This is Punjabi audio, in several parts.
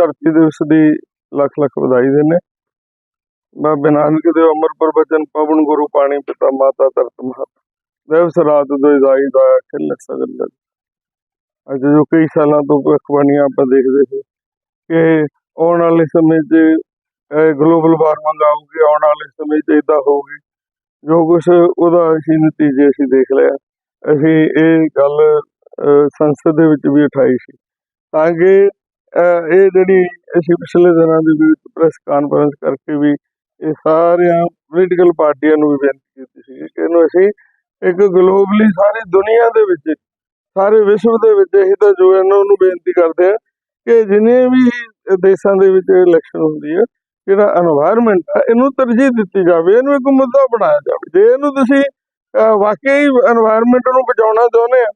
ਧਰਤੀ ਦਿਵਸ ਦੀ ਲੱਖ ਲੱਖ ਵਧਾਈ ਦਿੰਦੇ ਬਾਬੇ ਨਾਨਕ ਦੇ ਅਮਰ ਪ੍ਰਵਚਨ ਪਵਨ ਗੁਰੂ ਪਾਣੀ ਪਿਤਾ ਮਾਤਾ ਧਰਤ ਮਾਤਾ ਦਿਵਸ ਰਾਤ ਦੁਇ ਦਾਈ ਦਾ ਖਿਲ ਸਗਲ ਅੱਜ ਜੋ ਕਈ ਸਾਲਾਂ ਤੋਂ ਭਵਿੱਖਬਾਣੀਆਂ ਆਪਾਂ ਦੇਖਦੇ ਸੀ ਕਿ ਆਉਣ ਵਾਲੇ ਸਮੇਂ 'ਚ ਗਲੋਬਲ ਵਾਰਮਿੰਗ ਆਊਗੀ ਆਉਣ ਵਾਲੇ ਸਮੇਂ 'ਚ ਇਦਾਂ ਹੋਊਗੀ। ਜੋ ਕੁਝ ਉਹਦਾ ਅਸੀਂ ਨਤੀਜੇ ਅਸੀਂ ਦੇਖ ਲਿਆ। ਅਸੀਂ ਇਹ ਗੱਲ ਅਹ, ਸੰਸਦ ਦੇ ਵਿੱਚ ਵੀ ਉਠਾਈ ਸੀ। ਤਾਂ ਕਿ ਇਹ ਜਿਹੜੀ ਅਸੀਂ ਪਿਛਲੇ ਦਿਨਾਂ ਦੇ ਵਿੱਚ ਪ੍ਰੈਸ ਕਾਨਫਰੰਸ ਕਰਕੇ ਵੀ ਇਹ ਸਾਰਿਆਂ ਪੋਲੀਟੀਕਲ ਪਾਰਟੀਆਂ ਨੂੰ ਵੀ ਬੇਨਤੀ ਕੀਤੀ ਸੀ ਕਿ ਇਹਨੂੰ ਅਸੀਂ ਇੱਕ ਗਲੋਬਲੀ ਸਾਰੀ ਦੁਨੀਆ ਦੇ ਵਿੱਚ, ਸਾਰੇ ਵਿਸ਼ਵ ਦੇ ਵਿੱਚ ਇਹ ਤਾਂ ਜੋ ਇਹਨਾਂ ਨੂੰ ਬੇਨਤੀ ਕਰਦੇ ਆ ਕਿ ਜਿੰਨੇ ਵੀ ਦੇਸ਼ਾਂ ਦੇ ਵਿੱਚ ਇਲੈਕਸ਼ਨ ਹੁੰਦੀ ਹੈ, ਜਿਹੜਾ এনवायरमेंट ਆ, ਇਹਨੂੰ ਤਰਜੀਹ ਦਿੱਤੀ ਜਾਵੇ, ਇਹਨੂੰ ਇੱਕ ਮੁੱਦਾ ਬਣਾਇਆ ਜਾਵੇ। ਜੇ ਇਹਨੂੰ ਤੁਸੀਂ ਵਾਕਈ এনवायरमेंट ਨੂੰ ਬਚਾਉਣਾ ਚਾਹੁੰਦੇ ਆ,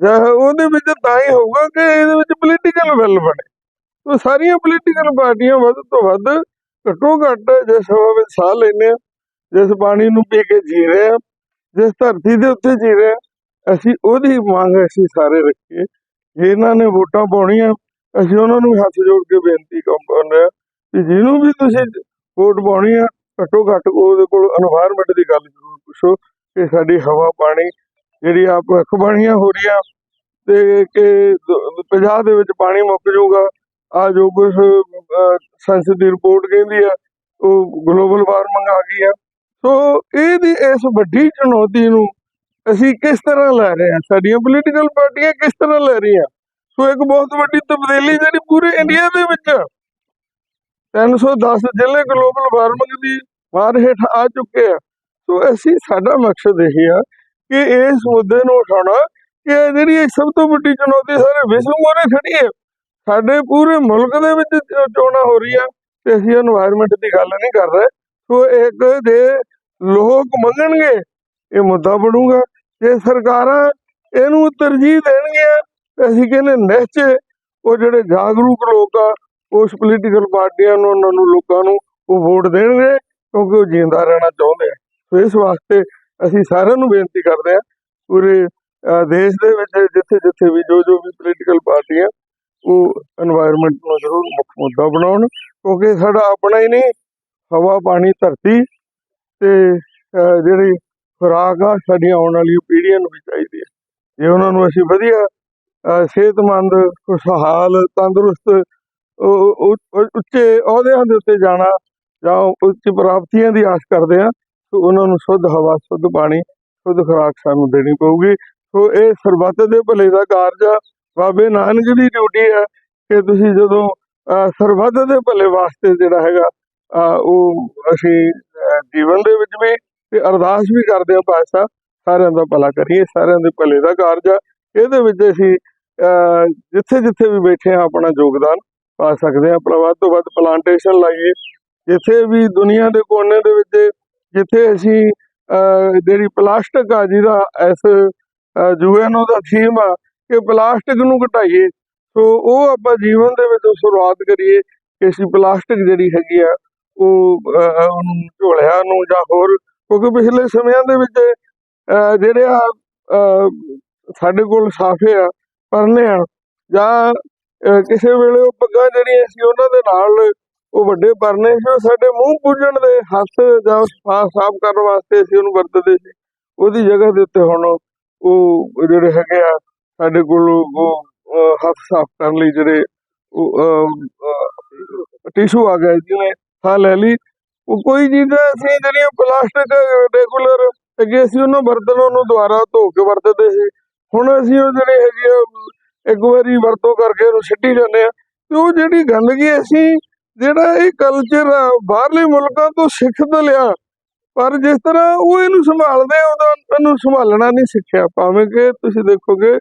ਜਾਂ ਉਹਦੇ ਵਿੱਚ ਤਾਂ ਹੀ ਹੋਊਗਾ ਕਿ ਇਹਦੇ ਵਿੱਚ ਪੋਲੀਟੀਕਲ ਵਿਲ ਬਣੇ। ਉਹ ਸਾਰੀਆਂ ਪੋਲੀਟੀਕਲ ਪਾਰਟੀਆਂ ਵੱਧ ਤੋਂ ਵੱਧ ਘੱਟੋ ਘੱਟ ਜਿਸ ਹਵਾ ਵਿੱਚ ਸਾਹ ਲੈਨੇ ਆ, ਜਿਸ ਪਾਣੀ ਨੂੰ ਪੀ ਕੇ ਜੀ ਰਹੇ ਆ, ਜਿਸ ਧਰਤੀ ਦੇ ਉੱਤੇ ਜੀ ਰਹੇ ਆ, ਅਸੀਂ ਉਹਦੀ ਮੰਗ ਅਸੀਂ ਸਾਰੇ ਰੱਖੀਏ ਜੇ ਇਹਨਾਂ ਨੇ ਵੋਟਾਂ ਪਾਉਣੀਆਂ, ਅਸੀਂ ਉਹਨਾਂ ਨੂੰ ਹੱਥ ਜੋੜ ਕੇ ਬੇਨਤੀ ਕਰਦੇ ਆ ਕਿ ਜਿਹਨੂੰ ਵੀ ਤੁਸੀਂ ਵੋਟ ਪਾਉਣੀ ਆ, ਘੱਟੋ ਘੱਟ ਉਹਦੇ ਕੋਲ এনवायरमेंट ਦੀ ਗੱਲ ਜ਼ਰੂਰ ਪੁੱਛੋ ਕਿ ਸਾਡੀ ਹਵਾ, ਪਾਣੀ ਜਿਹੜੀ ਆਪ ਖਬਾਣੀਆਂ ਹੋ ਰਹੀਆਂ ਤੇ ਕਿ 50 ਦੇ ਵਿੱਚ ਪਾਣੀ ਮੁੱਕ ਜਾਊਗਾ। ਆ ਜੋ ਕੁਝ ਸੰਸਦ ਦੀ ਰਿਪੋਰਟ ਕਹਿੰਦੀ ਆ, ਉਹ ਗਲੋਬਲ ਵਾਰਮਿੰਗ ਆ ਗਈ ਆ। ਸੋ ਇਹਦੀ ਇਸ ਵੱਡੀ ਚੁਣੌਤੀ ਨੂੰ ਅਸੀਂ ਕਿਸ ਤਰ੍ਹਾਂ ਲੈ ਰਹੇ ਹਾਂ? ਸਾਡੀਆਂ ਪੋਲੀਟੀਕਲ ਪਾਰਟੀਆਂ ਕਿਸ ਤਰ੍ਹਾਂ ਲੈ ਰਹੀਆਂ? ਸੋ ਇੱਕ ਬਹੁਤ ਵੱਡੀ ਤਬਦੀਲੀ ਜਿਹੜੀ ਪੂਰੇ ਇੰਡੀਆ ਦੇ ਵਿੱਚ ਆ। 310 ਜ਼ਿਲ੍ਹੇ ਗਲੋਬਲ ਵਾਰਮਿੰਗ ਦੀ ਮਾਰ ਹੇਠ ਆ ਚੁੱਕੇ ਆ। ਸੋ ਅਸੀਂ ਸਾਡਾ ਮਕਸਦ ਇਹ ਆ ਕਿ ਇਸ ਮੁੱਦੇ ਨੂੰ ਉਠਾਉਣਾ ਕਿ ਜਿਹੜੀ ਇੱਕ ਸਭ ਤੋਂ ਵੱਡੀ ਚੁਣੌਤੀ ਸਾਰੇ ਵਿਸ਼ਵ ਮੋਰੇ ਖੜੀ ਹੈ ਸਾਡੇ ਪੂਰੇ ਮੁਲਕ ਦੇ ਵਿੱਚ ਚੋਣਾਂ ਹੋ ਰਹੀਆਂ ਤੇ ਅਸੀਂ এনवायरमेंट ਦੀ ਗੱਲ ਨਹੀਂ ਕਰ ਰਹੇ। ਸੋ ਇੱਕ ਦੇ ਲੋਕ ਮੰਗਣਗੇ, ਇਹ ਮੁੱਦਾ ਬਣੂਗਾ। ਜੇ ਸਰਕਾਰਾਂ ਇਹਨੂੰ ਤਰਜੀਹ ਦੇਣਗੀਆਂ ਅਸੀਂ ਕਹਿੰਦੇ ਨਿਸ਼ਚੇ ਉਹ ਜਿਹੜੇ ਜਾਗਰੂਕ ਲੋਕ ਆ, ਉਸ ਪੋਲੀਟੀਕਲ ਪਾਰਟੀਆਂ ਨੂੰ, ਉਹਨਾਂ ਨੂੰ, ਲੋਕਾਂ ਨੂੰ ਉਹ ਵੋਟ ਦੇਣਗੇ, ਕਿਉਂਕਿ ਉਹ ਜਿੰਦਾ ਰਹਿਣਾ ਚਾਹੁੰਦੇ ਆ। ਸੋ ਇਸ ਵਾਸਤੇ ਅਸੀਂ ਸਾਰਿਆਂ ਨੂੰ ਬੇਨਤੀ ਕਰਦੇ ਆ, ਪੂਰੇ ਦੇਸ਼ ਦੇ ਵਿੱਚ ਜਿੱਥੇ ਜਿੱਥੇ ਵੀ ਜੋ ਜੋ ਵੀ ਪੋਲੀਟੀਕਲ ਪਾਰਟੀਆਂ ਉਹ এনवायरमेंट ਨੂੰ ਜ਼ਰੂਰ ਮੁੱਖ ਮੁੱਦਾ ਬਣਾਉਣ, ਕਿਉਂਕਿ ਸਾਡਾ ਆਪਣਾ ਹੀ ਨਹੀਂ, ਹਵਾ, ਪਾਣੀ, ਧਰਤੀ ਤੇ ਜਿਹੜੀ ਖੁਰਾਕ ਆ ਸਾਡੀ ਆਉਣ ਵਾਲੀ ਪੀੜ੍ਹੀਆਂ ਨੂੰ ਵੀ ਚਾਹੀਦੀ ਹੈ। ਜੇ ਉਹਨਾਂ ਨੂੰ ਅਸੀਂ ਵਧੀਆ ਸਿਹਤਮੰਦ, ਖੁਸ਼ਹਾਲ, ਤੰਦਰੁਸਤ ਉੱਚੇ ਅਹੁਦਿਆਂ ਦੇ ਉੱਤੇ ਜਾਣਾ ਜਾਂ ਉੱਚ ਪ੍ਰਾਪਤੀਆਂ ਦੀ ਆਸ ਕਰਦੇ ਆ ਸੋ ਉਹਨਾਂ ਨੂੰ ਸ਼ੁੱਧ ਹਵਾ, ਸ਼ੁੱਧ ਪਾਣੀ, ਸ਼ੁੱਧ ਖੁਰਾਕ ਸਾਨੂੰ ਦੇਣੀ ਪਊਗੀ। ਸੋ ਇਹ ਸਰਬੱਤ ਦੇ ਭਲੇ ਦਾ ਕਾਰਜ ਆ। ਬਾਬੇ ਨਾਨਕ ਦੀ ਡਿਊਟੀ ਹੈ ਕਿ ਤੁਸੀਂ ਜਦੋਂ ਸਰਬੱਤ ਦੇ ਭਲੇ ਵਾਸਤੇ ਜਿਹੜਾ ਹੈਗਾ ਉਹ ਅਸੀਂ ਜੀਵਨ ਦੇ ਵਿੱਚ ਵੀ ਤੇ ਅਰਦਾਸ ਵੀ ਕਰਦੇ ਆ ਪਾਤਸ਼ਾਹ, ਸਾਰਿਆਂ ਦਾ ਭਲਾ ਕਰੀਏ, ਸਾਰਿਆਂ ਦੇ ਭਲੇ ਦਾ ਕਾਰਜ ਆ। ਇਹਦੇ ਵਿੱਚ ਅਸੀਂ ਜਿੱਥੇ ਜਿੱਥੇ ਵੀ ਬੈਠੇ ਆ ਆਪਣਾ ਯੋਗਦਾਨ ਪਾ ਸਕਦੇ ਆ ਆਪਣਾ ਵੱਧ ਤੋਂ ਵੱਧ ਪਲਾਂਟੇਸ਼ਨ ਲਾਈਏ। ਜਿੱਥੇ ਵੀ ਦੁਨੀਆ ਦੇ ਕੋਨੇ ਦੇ ਵਿੱਚ, ਜਿੱਥੇ ਅਸੀਂ ਜਿਹੜੀ ਪਲਾਸਟਿਕ ਆ ਜਿਹਦਾ ਇਸ ਯੂਐਨਓ ਦਾ ਥੀਮ ਆ ਕਿ ਪਲਾਸਟਿਕ ਨੂੰ ਘਟਾਈਏ। ਸੋ ਉਹ ਆਪਾਂ ਜੀਵਨ ਦੇ ਵਿੱਚ ਸ਼ੁਰੂਆਤ ਕਰੀਏ ਕਿ ਅਸੀਂ ਪਲਾਸਟਿਕ ਜਿਹੜੀ ਹੈਗੀ ਆ, ਉਹ ਉਹਨੂੰ ਝੋਲਿਆਂ ਨੂੰ ਜਾਂ ਹੋਰ, ਕਿਉਂਕਿ ਪਿਛਲੇ ਸਮਿਆਂ ਦੇ ਵਿੱਚ ਜਿਹੜੇ ਆ ਸਾਡੇ ਕੋਲ ਸਾਫੇ ਆ, ਪਰਨੇ ਆ, ਜਾਂ ਕਿਸੇ ਵੇਲੇ ਉਹ ਪੱਗਾਂ ਜਿਹੜੀਆਂ ਸੀ ਉਹਨਾਂ ਦੇ ਨਾਲ ਉਹ ਵੱਡੇ ਪਰਨੇ ਸੀ, ਉਹ ਸਾਡੇ ਮੂੰਹ ਪੂਜਣ ਦੇ ਹੱਥ ਜਾਂ ਸਾਫ਼ ਕਰਨ ਵਾਸਤੇ ਅਸੀਂ ਉਹਨੂੰ ਵਰਤਦੇ ਸੀ। ਉਹਦੀ ਜਗ੍ਹਾ ਦੇ ਉੱਤੇ ਹੁਣ ਉਹ ਜਿਹੜੇ ਹੈਗੇ ਆ ਸਾਡੇ ਕੋਲ ਉਹ ਹੱਥ ਸਾਫ਼ ਕਰਨ ਲਈ ਜਿਹੜੇ ਟਿਸ਼ੂ ਆ ਗਏ, ਜਿਹਨੇ ਸਾਹ ਲੈ ਲਈ। ਉਹ ਕੋਈ ਚੀਜ਼ਾਂ ਅਸੀਂ ਜਿਹੜੀਆਂ ਪਲਾਸਟਿਕ ਰੈਗੂਲਰ ਅੱਗੇ ਅਸੀਂ ਉਹਨਾਂ ਬਰਤਨਾਂ ਨੂੰ ਦੁਬਾਰਾ ਧੋ ਕੇ ਵਰਤਦੇ ਸੀ। ਹੁਣ ਅਸੀਂ ਉਹ ਜਿਹੜੇ ਹੈਗੇ ਇੱਕ ਵਾਰੀ ਵਰਤੋਂ ਕਰਕੇ ਉਹਨੂੰ ਛੱਡੀ ਜਾਂਦੇ ਆ ਤੇ ਉਹ ਜਿਹੜੀ ਗੰਦਗੀ ਅਸੀਂ ਜਿਹੜਾ ਇਹ ਕਲਚਰ ਆ, ਬਾਹਰਲੇ ਮੁਲਕਾਂ ਤੋਂ ਸਿੱਖ ਤਾਂ ਲਿਆ, ਪਰ ਜਿਸ ਤਰ੍ਹਾਂ ਉਹ ਇਹਨੂੰ ਸੰਭਾਲਦੇ ਉਹਦਾ ਇਹਨੂੰ ਸੰਭਾਲਣਾ ਨਹੀਂ ਸਿੱਖਿਆ। ਭਾਵੇਂ ਕਿ ਤੁਸੀਂ ਦੇਖੋਗੇ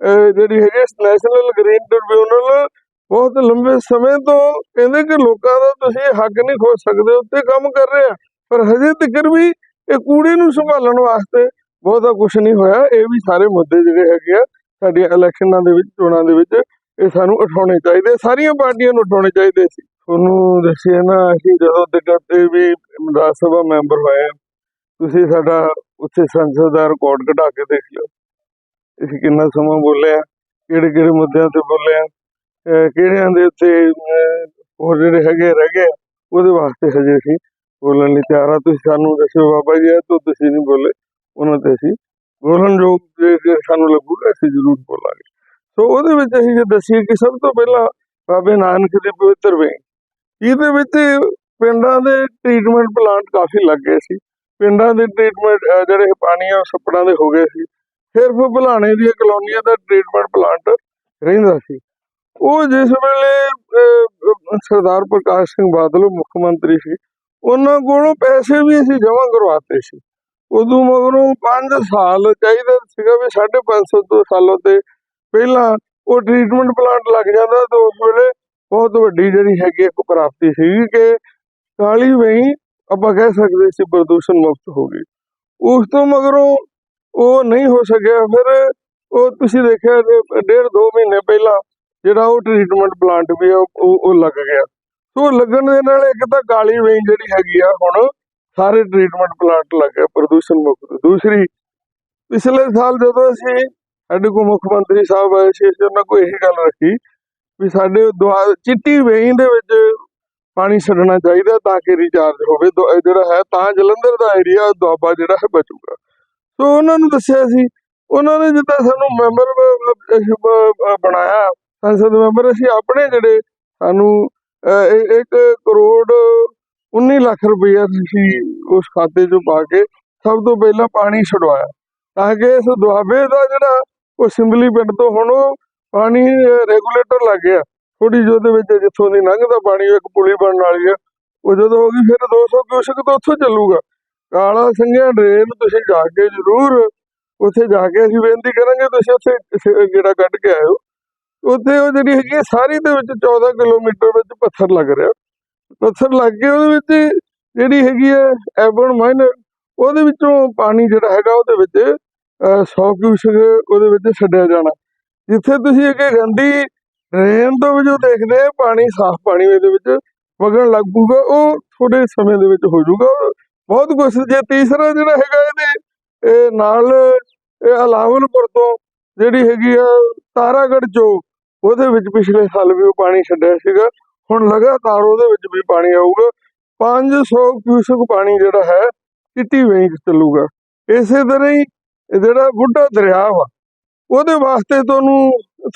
ਜਿਹੜੀ ਹੈਗੀ ਨੈਸ਼ਨਲ ਗ੍ਰੀਨ ਟ੍ਰਿਬਿਊਨਲ ਬਹੁਤ ਲੰਬੇ ਸਮੇਂ ਤੋਂ ਕਹਿੰਦੇ ਕਿ ਲੋਕਾਂ ਦਾ ਤੁਸੀਂ ਹੱਕ ਨਹੀਂ ਖੋਜ ਸਕਦੇ, ਉੱਤੇ ਕੰਮ ਕਰ ਰਹੇ ਆ। ਪਰ ਹਜੇ ਤੱਕ ਵੀ ਇਹ ਕੂੜੇ ਨੂੰ ਸੰਭਾਲਣ ਵਾਸਤੇ ਬਹੁਤਾ ਕੁਝ ਨਹੀਂ ਹੋਇਆ। ਇਹ ਵੀ ਸਾਰੇ ਮੁੱਦੇ ਜਿਹੜੇ ਹੈਗੇ ਆ, ਸਾਡੀਆਂ ਇਲੈਕਸ਼ਨਾਂ ਦੇ ਵਿੱਚ, ਚੋਣਾਂ ਦੇ ਵਿੱਚ, ਇਹ ਸਾਨੂੰ ਉਠਾਉਣੇ ਚਾਹੀਦੇ। ਸਾਰੀਆਂ ਪਾਰਟੀਆਂ ਨੂੰ ਉਠਾਉਣੇ ਚਾਹੀਦੇ ਸੀ। ਤੁਹਾਨੂੰ ਦੱਸਿਆ ਨਾ, ਅਸੀਂ ਜਦੋਂ ਤੱਕ ਤੇ ਵੀ ਰਾਜ ਸਭਾ ਮੈਂਬਰ ਹੋਏ ਤੁਸੀਂ ਸਾਡਾ ਉੱਥੇ ਸੰਸਦ ਦਾ ਰਿਕਾਰਡ ਘਟਾ ਕੇ ਦੇਖ ਲਿਓ। ਅਸੀਂ ਕਿੰਨਾ ਸਮਾਂ ਬੋਲਿਆ ਕਿਹੜੇ ਕਿਹੜੇ ਮੁੱਦਿਆਂ ਤੇ ਬੋਲਿਆ ਕਿਹੜਿਆਂ ਦੇ ਉੱਤੇ ਅਹ, ਹੋਰ ਜਿਹੜੇ ਹੈਗੇ ਰਹਿ ਗਏ ਆ, ਉਹਦੇ ਵਾਸਤੇ ਹਜੇ ਅਸੀਂ ਬੋਲਣ ਲਈ ਤਿਆਰ ਆ ਤੁਸੀਂ ਸਾਨੂੰ ਦੱਸਿਓ ਬਾਬਾ ਜੀ ਇਹ ਤੋਂ ਤੁਸੀਂ ਨਹੀਂ ਬੋਲੇ ਉਹਨਾਂ ਤੇ ਅਸੀਂ ਬੋਲਣ ਜੋ ਜੇ ਸਾਨੂੰ ਲੱਗੂਗਾ ਅਸੀਂ ਜ਼ਰੂਰ ਬੋਲਾਂਗੇ। ਸੋ ਉਹਦੇ ਵਿੱਚ ਅਸੀਂ ਜੇ ਦੱਸੀਏ ਕਿ ਸਭ ਤੋਂ ਪਹਿਲਾਂ ਬਾਬੇ ਨਾਨਕ ਦੇ ਪਵਿੱਤਰ ਵੇ ਇਹਦੇ ਵਿੱਚ ਪਿੰਡਾਂ ਦੇ ਟ੍ਰੀਟਮੈਂਟ ਪਲਾਂਟ ਕਾਫੀ ਲੱਗ ਗਏ ਸੀ। ਪਿੰਡਾਂ ਦੇ ਟ੍ਰੀਟਮੈਂਟ ਜਿਹੜੇ ਪਾਣੀ ਆ ਉਹ ਛੱਪੜਾਂ ਦੇ ਹੋ ਗਏ ਸੀ ਸਿਰਫ ਭਲਾਣੇ ਦੀਆਂ ਕਲੋਨੀਆਂ ਦਾ ਟ੍ਰੀਟਮੈਂਟ ਪਲਾਂਟ ਰਹਿੰਦਾ ਸੀ। ਉਹ ਜਿਸ ਵੇਲੇ ਸਰਦਾਰ ਪ੍ਰਕਾਸ਼ ਸਿੰਘ ਬਾਦਲ ਮੁੱਖ ਮੰਤਰੀ ਸੀ, ਉਹਨਾਂ ਕੋਲੋਂ ਪੈਸੇ ਵੀ ਅਸੀਂ ਜਮ੍ਹਾਂ ਕਰਵਾਤੇ ਸੀ। ਉਦੋਂ ਮਗਰੋਂ 5 ਸਾਲ ਚਾਹੀਦਾ ਸੀਗਾ ਵੀ 550 ਤੋਂ ਸਾਲਾਂ ਤੇ ਪਹਿਲਾਂ ਉਹ ਟ੍ਰੀਟਮੈਂਟ ਪਲਾਂਟ ਲੱਗ ਜਾਂਦਾ ਤੇ ਉਸ ਵੇਲੇ ਬਹੁਤ ਵੱਡੀ ਜਿਹੜੀ ਹੈਗੀ ਇੱਕ ਪ੍ਰਾਪਤੀ ਸੀ ਕਿ ਕਾਲੀ ਵਹੀਂ ਆਪਾਂ ਕਹਿ ਸਕਦੇ ਸੀ ਪ੍ਰਦੂਸ਼ਣ ਮੁਕਤ ਹੋ ਗਈ। ਉਸ ਤੋਂ ਮਗਰੋਂ ਉਹ ਨਹੀਂ ਹੋ ਸਕਿਆ। ਫਿਰ ਉਹ ਤੁਸੀਂ ਦੇਖਿਆ ਡੇਢ ਦੋ ਮਹੀਨੇ ਪਹਿਲਾਂ ਜਿਹੜਾ ਉਹ ਟ੍ਰੀਟਮੈਂਟ ਪਲਾਂਟ ਵੀ ਆ, ਉਹ ਲੱਗ ਗਿਆ। ਸੋ ਲੱਗਣ ਦੇ ਨਾਲ ਇੱਕ ਤਾਂ ਕਾਲੀ ਵੇਈ ਜਿਹੜੀ ਹੈਗੀ ਆ, ਹੁਣ ਸਾਰੇ ਟ੍ਰੀਟਮੈਂਟ ਪਲਾਂਟ ਲੱਗ ਗਿਆ, ਪ੍ਰਦੂਸ਼ਣ ਮੁਕਤ ਦੂਸਰੀ, ਪਿਛਲੇ ਸਾਲ ਜਦੋਂ ਅਸੀਂ ਸਾਡੇ ਕੋਲ ਮੁੱਖ ਮੰਤਰੀ ਸਾਹਿਬ ਆਏ ਸੀ, ਅਸੀਂ ਉਹਨਾਂ ਕੋਲ ਇਹੀ ਗੱਲ ਰੱਖੀ ਵੀ ਸਾਡੇ ਦੁਆ- ਚਿੱਟੀ ਵੇਈ ਦੇ ਵਿੱਚ ਪਾਣੀ ਛੱਡਣਾ ਚਾਹੀਦਾ ਤਾਂ ਕਿ ਰੀਚਾਰਜ ਹੋਵੇ। ਜਿਹੜਾ ਹੈ ਤਾਂ ਜਲੰਧਰ ਦਾ ਏਰੀਆ ਦੁਆਬਾ ਜਿਹੜਾ ਹੈ ਬਚੂਗਾ। ਸੋ ਉਹਨਾਂ ਨੂੰ ਦੱਸਿਆ ਸੀ। ਉਹਨਾਂ ਨੇ ਜਿੱਦਾਂ ਸਾਨੂੰ ਮੈਂਬਰ ਬਣਾਇਆ ਸੰਸਦ ਮੈਂਬਰ ਅਸੀਂ ਆਪਣੇ ਜਿਹੜੇ ਸਾਨੂੰ ਅਹ, ਇੱਕ ਕਰੋੜ 19 ਲੱਖ ਰੁਪਈਆ ਅਸੀਂ ਉਸ ਖਾਤੇ 'ਚੋਂ ਪਾ ਕੇ ਸਭ ਤੋਂ ਪਹਿਲਾਂ ਪਾਣੀ ਛਡਵਾਇਆ। ਤਾਂ ਕਿ ਇਸ ਦੁਆਬੇ ਦਾ ਜਿਹੜਾ ਉਹ ਸਿੰਬਲੀ ਪਿੰਡ ਤੋਂ ਹੁਣ ਉਹ ਪਾਣੀ ਰੈਗੂਲੇਟਰ ਲੱਗ ਗਿਆ। ਥੋੜੀ ਜਿਹੀ ਉਹਦੇ ਵਿੱਚ ਜਿੱਥੋਂ ਦੀ ਲੰਘਦਾ ਪਾਣੀ ਇੱਕ ਪੁਲੀ ਬਣਨ ਵਾਲੀ ਆ। ਉਹ ਜਦੋਂ ਹੋ ਗਈ ਫਿਰ 200 ਕਿਊਸਕ ਤੋਂ ਉੱਥੋਂ ਚੱਲੂਗਾ। ਕਾਲਾ ਸਿੰਘਿਆ ਡਰੇਨ ਤੁਸੀਂ ਜਾ ਕੇ ਜ਼ਰੂਰ ਉੱਥੇ ਜਾ ਕੇ ਅਸੀਂ ਬੇਨਤੀ ਕਰਾਂਗੇ ਤੁਸੀਂ ਉੱਥੇ ਸ- ਗੇੜਾ ਕੱਢ ਕੇ ਆਇਓ। ਉੱਥੇ ਉਹ ਜਿਹੜੀ ਹੈਗੀ ਹੈ ਸਾਰੀ ਦੇ ਵਿੱਚ 14 ਕਿਲੋਮੀਟਰ ਵਿੱਚ ਪੱਥਰ ਲੱਗ ਰਿਹਾ। ਪੱਥਰ ਲੱਗ ਕੇ ਉਹਦੇ ਵਿੱਚ ਜਿਹੜੀ ਹੈਗੀ ਹੈ ਐਬਨ ਮਾਈਨਰ ਉਹਦੇ ਵਿੱਚੋਂ ਪਾਣੀ ਜਿਹੜਾ ਹੈਗਾ ਉਹਦੇ ਵਿੱਚ ਅਹ, 100 ਕਿਊਸਕ ਉਹਦੇ ਵਿੱਚ ਛੱਡਿਆ ਜਾਣਾ। ਜਿੱਥੇ ਤੁਸੀਂ ਅੱਗੇ ਗੰਦੀ ਡਰੇਨ ਤੋਂ ਵਜੋਂ ਦੇਖਦੇ ਆ ਪਾਣੀ ਸਾਫ਼ ਪਾਣੀ ਉਹਦੇ ਵਿੱਚ ਵਗਣ ਲੱਗ ਪੂਗਾ ਉਹ ਥੋੜੇ ਸਮੇਂ ਦੇ ਵਿੱਚ ਹੋ ਜਾਊਗਾ ਬਹੁਤ ਕੁਝ ਜੇ ਤੀਸਰਾ ਜਿਹੜਾ ਹੈਗਾ ਇਹਦੇ ਇਹ ਨਾਲ ਇਹ ਅਲਾਵਲਪੁਰ ਤੋਂ ਜਿਹੜੀ ਹੈਗੀ ਆ ਤਾਰਾਗੜ੍ਹ ਚੋਕ ਉਹਦੇ ਵਿੱਚ ਪਿਛਲੇ ਸਾਲ ਵੀ ਉਹ ਪਾਣੀ ਛੱਡਿਆ ਸੀਗਾ। ਹੁਣ ਲਗਾਤਾਰ ਉਹਦੇ ਵਿੱਚ ਵੀ ਪਾਣੀ ਆਊਗਾ। 500 ਕਿਊਸਕ ਪਾਣੀ ਜਿਹੜਾ ਹੈ ਚਿੱਟੀ ਵੇਈ ਚੱਲੂਗਾ। ਇਸੇ ਤਰ੍ਹਾਂ ਹੀ ਜਿਹੜਾ ਬੁੱਢਾ ਦਰਿਆ ਵਾ ਉਹਦੇ ਵਾਸਤੇ ਤੁਹਾਨੂੰ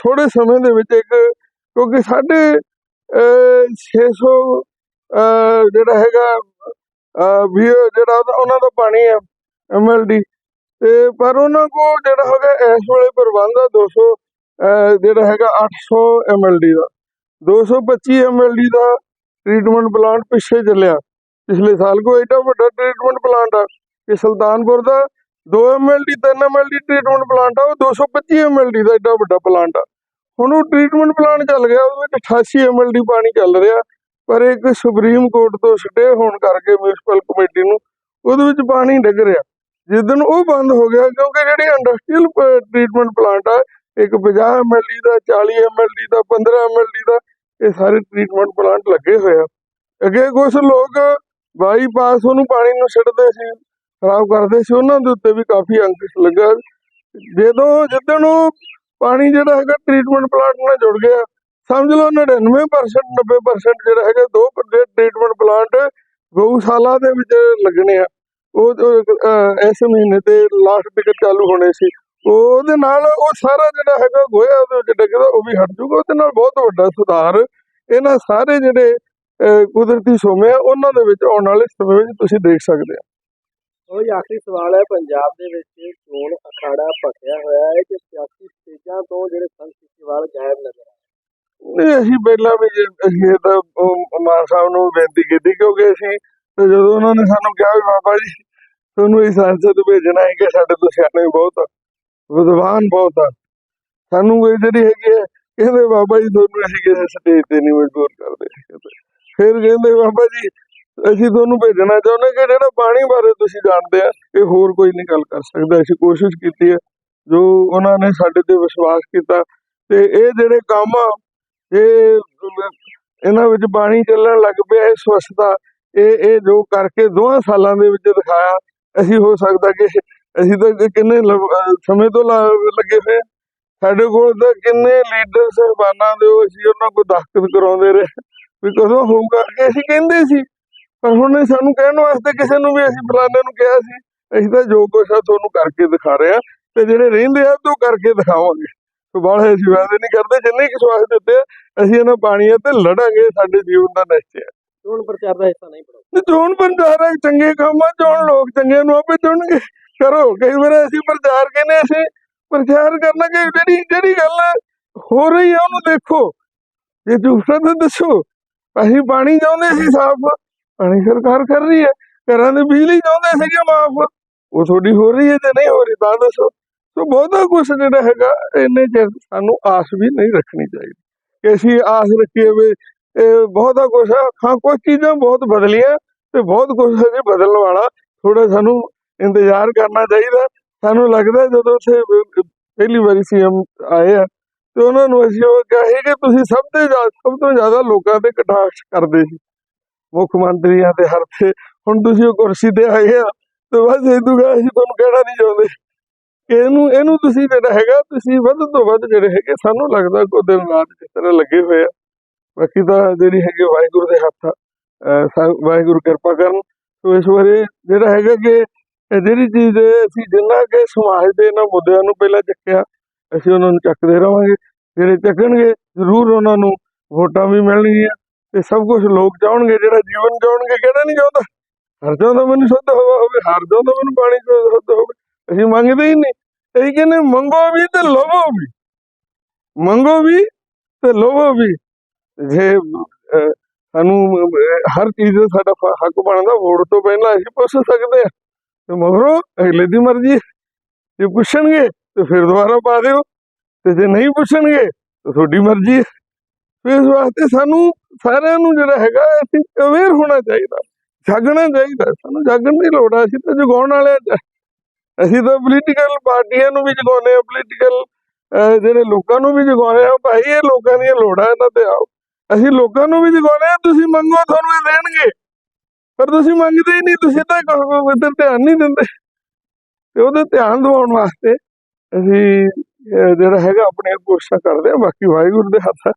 ਥੋੜੇ ਸਮੇਂ ਦੇ ਵਿੱਚ ਇੱਕ ਕਿਉਂਕਿ ਸਾਡੇ ਅਹ, 600 ਜਿਹੜਾ ਹੈਗਾ ਵੀ ਜਿਹੜਾ ਉਹਨਾਂ ਦਾ ਪਾਣੀ ਹੈ ਐਮਐਲਡੀ ਤੇ ਪਰ ਉਹਨਾਂ ਕੋ ਜਿਹੜਾ ਹੈਗਾ ਇਸ ਵੇਲੇ ਪ੍ਰਬੰਧ ਆ 200 ਅਹ, ਜਿਹੜਾ ਹੈਗਾ 800 ਐਮਐਲਡੀ ਦਾ। 225 ਐਮਐਲਡੀ ਦਾ ਟ੍ਰੀਟਮੈਂਟ ਪਲਾਂਟ ਪਿੱਛੇ ਚੱਲਿਆ। ਪਿਛਲੇ ਸਾਲ ਕੋ ਐਡਾ ਵੱਡਾ ਟ੍ਰੀਟਮੈਂਟ ਪਲਾਂਟ ਆ ਕਿ ਸੁਲਤਾਨਪੁਰ ਦਾ। 2 ਐਮਐਲਡੀ 3 ਐਮਐਲਡੀ ਟ੍ਰੀਟਮੈਂਟ ਪਲਾਂਟ ਆ ਉਹ 225 ਐਮਐਲਡੀ ਦਾ ਐਡਾ ਵੱਡਾ ਪਲਾਂਟ ਆ। ਹੁਣ ਉਹ ਟ੍ਰੀਟਮੈਂਟ ਪਲਾਂਟ ਚੱਲ ਗਿਆ ਉਹਦੇ ਵਿੱਚ 88 ਐਮਐਲਡੀ ਪਾਣੀ ਚੱਲ ਰਿਹਾ। ਪਰ ਇੱਕ ਸੁਪਰੀਮ ਕੋਰਟ ਤੋਂ ਸਟੇ ਹੋਣ ਕਰਕੇ ਮਿਊਨਿਸਪਲ ਕਮੇਟੀ ਨੂੰ ਉਹਦੇ ਵਿੱਚ ਪਾਣੀ ਡਿੱਗ ਰਿਹਾ। ਜਿੱਦਣ ਉਹ ਬੰਦ ਹੋ ਗਿਆ ਕਿਉਂਕਿ ਜਿਹੜੀ ਇੰਡਸਟਰੀਅਲ ਟ੍ਰੀਟਮੈਂਟ ਪਲਾਂਟ ਆ, ਇੱਕ 50 ਐਮਐਲਡੀ ਦਾ 40 ਐਮਐਲਡੀ ਦਾ 15 ਐਮਐਲਡੀ ਦਾ, ਇਹ ਸਾਰੇ ਟ੍ਰੀਟਮੈਂਟ ਪਲਾਂਟ ਲੱਗੇ ਹੋਏ ਆ। ਅੱਗੇ ਕੁਝ ਲੋਕ ਬਾਈਪਾਸ ਉਹਨੂੰ ਪਾਣੀ ਨੂੰ ਛੱਡਦੇ ਸੀ, ਖਰਾਬ ਕਰਦੇ ਸੀ। ਉਹਨਾਂ ਦੇ ਉੱਤੇ ਵੀ ਕਾਫੀ ਅੰਕੁਸ਼ ਲੱਗਾ। ਜਦੋਂ ਜਿੱਦਣ ਉਹ ਪਾਣੀ ਜਿਹੜਾ ਹੈਗਾ ਟ੍ਰੀਟਮੈਂਟ ਪਲਾਂਟ ਨਾਲ ਜੁੜ ਗਿਆ ਸਮਝ ਲਓ 99% 90% ਜਿਹੜਾ ਹੈਗਾ, ਦੋ ਟ੍ਰੀਟਮੈਂਟ ਪਲਾਂਟ ਗਊਸ਼ਾਲਾ ਦੇ ਵਿੱਚ ਲੱਗਣੇ ਆ। ਉਹ ਇਸ ਮਹੀਨੇ ਤੇ ਲਾਸਟ ਟਿਕਟ ਚਾਲੂ ਹੋਣੇ ਸੀ। ਉਹਦੇ ਨਾਲ ਉਹ ਸਾਰਾ ਜਿਹੜਾ ਹੈਗਾ ਗੋਇਆ ਉਹਦੇ ਵਿੱਚ ਡਿੱਗਦਾ, ਉਹ ਵੀ ਹਟ ਜਾਊਗਾ। ਉਹਦੇ ਨਾਲ ਬਹੁਤ ਵੱਡਾ ਸੁਧਾਰ। ਇਹਨਾਂ ਸਾਰੇ ਜਿਹੜੇ ਕੁਦਰਤੀ ਸੋਮੇ ਆ, ਉਹਨਾਂ ਦੇ ਵਿੱਚ ਆਉਣ ਵਾਲੇ ਸਮੇਂ ਵਿੱਚ ਤੁਸੀਂ ਦੇਖ ਸਕਦੇ ਆ। ਉਹ ਆਖਰੀ ਸਵਾਲ ਹੈ, ਪੰਜਾਬ ਦੇ ਵਿੱਚ ਚੋਣ ਅਖਾੜਾ ਭਖਿਆ ਹੋਇਆ ਹੈ ਕਿ ਸਿਆਸੀ ਸਟੇਜਾਂ ਤੋਂ ਜਿਹੜੇ ਸੰਤ ਸੀਚੇਵਾਲ ਗਾਇਬ ਨਜ਼ਰ ਆ ਨਹੀਂ, ਅਸੀਂ ਪਹਿਲਾਂ ਵੀ ਜੇ ਅਸੀਂ ਤਾਂ ਮਾਨ ਸਾਹਿਬ ਨੂੰ ਬੇਨਤੀ ਕੀਤੀ ਕਿਉਂਕਿ ਅਸੀਂ ਤੇ ਜਦੋਂ ਉਹਨਾਂ ਨੇ ਸਾਨੂੰ ਕਿਹਾ ਵੀ ਬਾਬਾ ਜੀ, ਤੁਹਾਨੂੰ ਇਸ ਸੰਸਦ ਭੇਜਣਾ ਹੈ ਕਿ ਸਾਡੇ ਤੋਂ ਸਿਆਣੇ ਬਹੁਤ ਵਿਦਵਾਨ ਬਹੁਤ ਆ। ਸਾਨੂੰ ਇਹ ਜਿਹੜੀ ਹੈਗੀ ਹੈ, ਕਹਿੰਦੇ ਬਾਬਾ ਜੀ, ਤੁਹਾਨੂੰ ਅਸੀਂ ਕਿਸੇ ਸਟੇਜ ਤੇ ਨਹੀਂ ਮਜਬੂਰ ਕਰਦੇ। ਫਿਰ ਕਹਿੰਦੇ ਬਾਬਾ ਜੀ, ਅਸੀਂ ਤੁਹਾਨੂੰ ਭੇਜਣਾ ਚਾਹੁੰਦੇ ਕਿ ਜਿਹੜਾ ਪਾਣੀ ਬਾਰੇ ਤੁਸੀਂ ਜਾਣਦੇ ਆ, ਇਹ ਹੋਰ ਕੋਈ ਨਹੀਂ ਗੱਲ ਕਰ ਸਕਦਾ। ਅਸੀਂ ਕੋਸ਼ਿਸ਼ ਕੀਤੀ ਹੈ, ਜੋ ਉਹਨਾਂ ਨੇ ਸਾਡੇ ਤੇ ਵਿਸ਼ਵਾਸ ਕੀਤਾ। ਤੇ ਇਹ ਜਿਹੜੇ ਕੰਮ ਆ ਇਹ, ਇਹਨਾਂ ਵਿੱਚ ਪਾਣੀ ਚੱਲਣ ਲੱਗ ਪਿਆ, ਇਹ ਸਵੱਛਤਾ, ਇਹ ਇਹ ਜੋ ਕਰਕੇ ਦੋਹਾਂ ਸਾਲਾਂ ਦੇ ਵਿੱਚ ਦਿਖਾਇਆ, ਅਸੀਂ ਹੋ ਸਕਦਾ ਕਿ ਅਸੀਂ ਤਾਂ ਕਿੰਨੇ ਲ- ਸਮੇਂ ਤੋਂ ਲਾ- ਲੱਗੇ ਹੋਏ ਸਾਡੇ ਕੋਲ ਤਾਂ ਕਿੰਨੇ ਲੀਡਰ ਸਹਿਬਾਨਾਂ ਦੇ ਅਸੀਂ ਉਹਨਾਂ ਕੋਲ ਦਸਤਖਤ ਕਰਾਉਂਦੇ ਰਹੇ, ਵੀ ਕਦੋਂ ਹੋਊਗਾ ਕਿ ਅਸੀਂ ਕਹਿੰਦੇ ਸੀ। ਪਰ ਹੁਣ ਸਾਨੂੰ ਕਹਿਣ ਵਾਸਤੇ ਕਿਸੇ ਨੂੰ ਵੀ ਅਸੀਂ ਫਲਾਣੇ ਨੂੰ ਕਿਹਾ ਸੀ, ਅਸੀਂ ਤਾਂ ਜੋ ਕੁਛ ਆ ਤੁਹਾਨੂੰ ਕਰਕੇ ਦਿਖਾ ਰਹੇ ਆ ਤੇ ਜਿਹੜੇ ਰਹਿੰਦੇ ਆ ਉਹ ਕਰਕੇ ਦਿਖਾਵਾਂਗੇ। ਸੋ ਬਾਹਲੇ ਅਸੀਂ ਵਾਅਦੇ ਨਹੀਂ ਕਰਦੇ ਜਿੰਨੇ ਕਿ ਸਵਾਸ ਦਿੱਤੇ ਆ, ਅਸੀਂ ਇਹਨਾਂ ਪਾਣੀਆਂ ਤੇ ਲੜਾਂਗੇ ਸਾਡੇ ਜੀਵਨ ਦਾ ਨਿਸ਼ਚੈ ਹੈ। ਚੋਣ ਪ੍ਰਚਾਰ ਦਾ ਹਿੱਸਾ ਨਹੀਂ ਬਣਾਓ ਤੇ ਚੋਣ ਪ੍ਰਚਾਰ ਹੈ ਚੰਗੇ ਕੰਮਾਂ ਚੋਣ ਲੋਕ ਚੰਗੇ ਨੂੰ ਆਪੇ ਚੁਣਨਗੇ। ਕਰੋ ਕਈ ਵਾਰ ਅਸੀਂ ਪ੍ਰਚਾਰ ਕਹਿੰਦੇ ਅਸੀਂ ਪ੍ਰਚਾਰ ਕਰਨਾ ਕਿ ਜਿਹੜੀ ਜਿਹੜੀ ਗੱਲ ਹੋ ਰਹੀ ਹੈ ਉਹਨੂੰ ਦੇਖੋ। ਜੇ ਝੂਠਾ ਤਾਂ ਦੱਸੋ। ਅਸੀਂ ਪਾਣੀ ਚਾਹੁੰਦੇ ਸੀ ਸਾਫ਼ ਪਾਣੀ ਸਰਕਾਰ ਕਰ ਰਹੀ ਹੈ। ਘਰਾਂ ਦੀ ਬਿਜਲੀ ਚਾਹੁੰਦੇ ਸੀਗੇ ਮਾਫ। ਉਹ ਤੁਹਾਡੀ ਹੋ ਰਹੀ ਹੈ ਜੇ ਨਹੀਂ ਹੋ ਰਹੀ ਤਾਂ ਦੱਸੋ। ਸੋ ਬਹੁਤਾ ਕੁਝ ਜਿਹੜਾ ਹੈਗਾ, ਇੰਨੇ ਚਿਰ ਸਾਨੂੰ ਆਸ ਵੀ ਨਹੀਂ ਰੱਖਣੀ ਚਾਹੀਦੀ। ਕਿ ਅਸੀਂ ਆਸ ਰੱਖੀਏ ਵੀ ਇਹ ਬਹੁਤਾ ਕੁਝ ਆ, ਹਾਂ ਕੁਝ ਚੀਜ਼ਾਂ ਬਹੁਤ ਬਦਲੀਆਂ ਤੇ ਬਹੁਤ ਕੁਝ ਹਜੇ ਬਦਲਣ ਵਾਲਾ। ਥੋੜਾ ਸਾਨੂੰ ਇੰਤਜ਼ਾਰ ਕਰਨਾ ਚਾਹੀਦਾ। ਸਾਨੂੰ ਲੱਗਦਾ ਜਦੋਂ ਉੱਥੇ ਪਹਿਲੀ ਵਾਰੀ ਸੀਐਮ ਆਏ ਆ, ਤੇ ਉਹਨਾਂ ਨੂੰ ਅਸੀਂ ਉਹ ਕਿਹਾ ਸੀ ਕਿ ਤੁਸੀਂ ਸਭ ਤੋਂ ਜ਼ਿਆਦਾ ਸਭ ਤੋਂ ਜ਼ਿਆਦਾ ਲੋਕਾਂ ਤੇ ਕਟਾਸ਼ ਕਰਦੇ ਸੀ। ਮੁੱਖ ਮੰਤਰੀਆਂ ਤੇ ਹਰ ਤੇ। ਹੁਣ ਤੁਸੀਂ ਉਹ ਕੁਰਸੀ ਤੇ ਆਏ ਆ, ਤੇ ਬਸ ਇਹ ਦੂਗਾ ਅਸੀਂ ਤੁਹਾਨੂੰ ਕਹਿਣਾ ਨਹੀਂ ਚਾਹੁੰਦੇ। ਇਹਨੂੰ ਇਹਨੂੰ ਤੁਸੀਂ ਜਿਹੜਾ ਹੈਗਾ, ਤੁਸੀਂ ਵੱਧ ਤੋਂ ਵੱਧ ਜਿਹੜੇ ਹੈਗੇ, ਸਾਨੂੰ ਲੱਗਦਾ ਕੋ ਦਿਨ ਰਾਤ ਜਿਸ ਤਰ੍ਹਾਂ ਲੱਗੇ ਹੋਏ ਆ। ਬਾਕੀ ਤਾਂ ਜਿਹੜੀ ਹੈਗੀ ਵਾਹਿਗੁਰੂ ਦੇ ਹੱਥ ਆ। ਵਾਹਿਗੁਰੂ ਕਿਰਪਾ ਕਰਨ। ਸੋ ਇਸ ਵਾਰੀ ਜਿਹੜਾ ਹੈਗਾ ਕਿ ਜਿਹੜੀ ਚੀਜ਼ ਅਸੀਂ ਜਿੰਨਾ ਕਿ ਸਮਾਜ ਦੇ ਇਹਨਾਂ ਮੁੱਦਿਆਂ ਨੂੰ ਪਹਿਲਾਂ ਚੱਕਿਆ, ਅਸੀਂ ਉਹਨਾਂ ਨੂੰ ਚੱਕਦੇ ਰਵਾਂਗੇ। ਜਿਹੜੇ ਚੱਕਣਗੇ, ਜ਼ਰੂਰ ਉਹਨਾਂ ਨੂੰ ਵੋਟਾਂ ਵੀ ਮਿਲਣਗੀਆਂ ਤੇ ਸਭ ਕੁਝ ਲੋਕ ਚਾਹਣਗੇ, ਜਿਹੜਾ ਜੀਵਨ ਚਾਹਣਗੇ ਕਿਹੜਾ ਨਹੀਂ ਚਾਹੁੰਦਾ? ਹਰ ਚਾਹੁੰਦਾ ਮੈਨੂੰ ਸ਼ੁੱਧ ਹਵਾ ਹੋਵੇ, ਹਰ ਚਾਹੁੰਦਾ ਮੈਨੂੰ ਪਾਣੀ ਸ਼ੁੱਧ ਹੋਵੇ। ਅਸੀਂ ਮੰਗਦੇ ਹੀ ਨਹੀਂ। ਅਸੀਂ ਕਹਿੰਦੇ ਮੰਗੋ ਵੀ ਤੇ ਲਵੋ ਵੀ। ਮੰਗੋ ਵੀ ਤੇ ਲਵੋ ਵੀ। ਜੇ ਸਾਨੂੰ ਹਰ ਚੀਜ਼ ਦਾ ਸਾਡਾ ਹੱਕ ਬਣਦਾ, ਵੋਟ ਤੋਂ ਪਹਿਲਾਂ ਅਸੀਂ ਪੁੱਛ ਸਕਦੇ ਆ ਤੇ ਮਗਰੋਂ ਅਗਲੇ ਦੀ ਮਰਜ਼ੀ ਜੇ ਪੁੱਛਣਗੇ ਤੇ ਫਿਰ ਦੁਬਾਰਾ ਪਾ ਦਿਓ। ਤੇ ਜੇ ਨਹੀਂ ਪੁੱਛਣਗੇ ਤਾਂ ਤੁਹਾਡੀ ਮਰਜ਼ੀ ਹੈ। ਫਿਰ ਇਸ ਵਾਸਤੇ ਸਾਨੂੰ ਸਾਰਿਆਂ ਨੂੰ ਜਿਹੜਾ ਹੈਗਾ, ਅਸੀਂ ਅਵੇਅਰ ਹੋਣਾ ਚਾਹੀਦਾ। ਜਾਗਣਾ ਚਾਹੀਦਾ। ਸਾਨੂੰ ਜਾਗਣ ਦੀ ਲੋੜ ਆ, ਅਸੀਂ ਤਾਂ ਜਗਾਉਣ ਵਾਲੇ ਆ। ਅਸੀਂ ਤਾਂ ਪੋਲੀਟੀਕਲ ਪਾਰਟੀਆਂ ਨੂੰ ਵੀ ਜਗਾਉਂਦੇ ਆ ਪੋਲੀਟੀਕਲ ਜਿਹੜੇ ਲੋਕਾਂ ਨੂੰ ਵੀ ਜਗਾਉਂਦੇ ਆ ਭਾਈ ਇਹ ਲੋਕਾਂ ਦੀਆਂ ਲੋੜਾਂ ਇਹਨਾਂ ਤੇ ਆਓ। ਅਸੀਂ ਲੋਕਾਂ ਨੂੰ ਵੀ ਜਗਾਉਂਦੇ ਆ ਤੁਸੀਂ ਮੰਗੋ, ਤੁਹਾਨੂੰ ਇਹ ਦੇਣਗੇ। ਪਰ ਤੁਸੀਂ ਮੰਗਦੇ ਹੀ ਨਹੀਂ, ਤੁਸੀਂ ਤਾਂ ਇੱਧਰ ਧਿਆਨ ਨਹੀਂ ਦਿੰਦੇ। ਤੇ ਉਹਦੇ ਧਿਆਨ ਦਿਵਾਉਣ ਵਾਸਤੇ ਅਸੀਂ ਜਿਹੜਾ ਹੈਗਾ, ਆਪਣੀਆਂ ਕੋਸ਼ਿਸ਼ਾਂ ਕਰਦੇ ਆ ਬਾਕੀ ਵਾਹਿਗੁਰੂ ਦੇ ਹੱਥ। ਆ